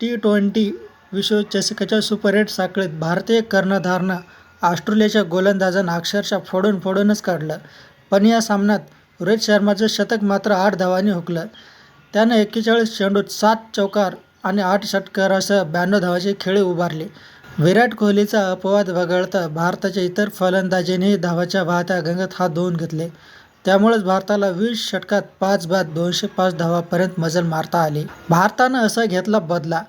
T twenty विश्वचषकाच्या super eight साखळीत भारतीय कर्णधारनं ऑस्ट्रेलियाच्या गोलंदाजांना अक्षरशः फोडून फोडूनच काढलं. पण या सामन्यात रोहित शर्माचं शतक मात्र आठ धावांनी हुकलं. त्यानं एक्केचाळीस चेंडूत सात चौकार आणि आठ षटकारासह ब्याण्णव धावाचे खेळी उभारली. विराट कोहलीचा अपवाद वगळता भारताच्या इतर फलंदाजांनीही धावाच्या वाहत्या गंगात हात धुवून घेतले. त्यामुळेच भारताला वीस षटकात पाच बाद दोनशे पाच धावापर्यंत मजल मारता आली. भारतानं असा घेतला बदला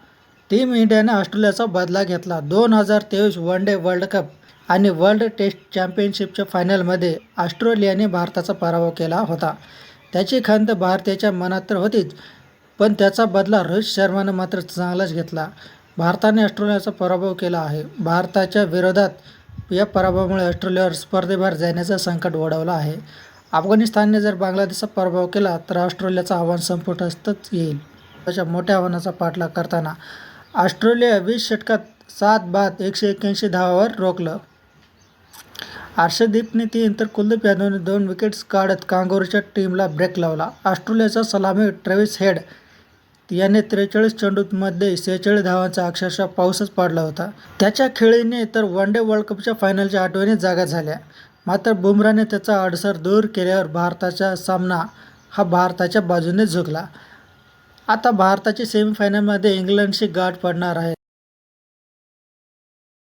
टीम इंडियानं ऑस्ट्रेलियाचा बदला घेतला. दोन हजार तेवीस वन-डे वर्ल्ड कप आणि वर्ल्ड टेस्ट चॅम्पियनशिपच्या फायनलमध्ये ऑस्ट्रेलियाने भारताचा पराभव केला होता. त्याची खंत भारतीयांच्या मनात तर होतीच, पण त्याचा बदला रोहित शर्मानं मात्र चांगलाच घेतला. भारताने ऑस्ट्रेलियाचा पराभव केला आहे. भारताच्या विरोधात या पराभवामुळे ऑस्ट्रेलियावर स्पर्धेबाहेर जाण्याचं संकट ओढवलं आहे. अफगाणिस्तानने जर बांगलादेशचा पराभव केला तर ऑस्ट्रेलियाचं आव्हान संपुष्टातच येईल. अशा मोठ्या आव्हानाचा पाठलाग करताना ऑस्ट्रेलिया वीस षटकात सात बाद एकशे एक्क्याऐंशी धावावर रोखलं. अर्शदीपने तीन तर कुलदीप यादवने दोन विकेट्स काढत कांगोरीच्या टीमला ब्रेक लावला. ऑस्ट्रेलियाचा सलामी ट्रेव्हिस हेड याने त्रेचाळीस चेंडूंमध्ये सेहेचाळीस धावांचा अक्षरशः पाऊसच पाडला होता. त्याच्या खेळीने तर वन-डे वर्ल्ड कपच्या फायनलच्या आठवणी जागा झाल्या. मात्र बुमराने त्याचा अडसर दूर केल्यावर भारताचा सामना हा भारताच्या बाजूने झुकला. आता भारताची सेमीफायनलमध्ये इंग्लंडशी गाठ पडणार आहे.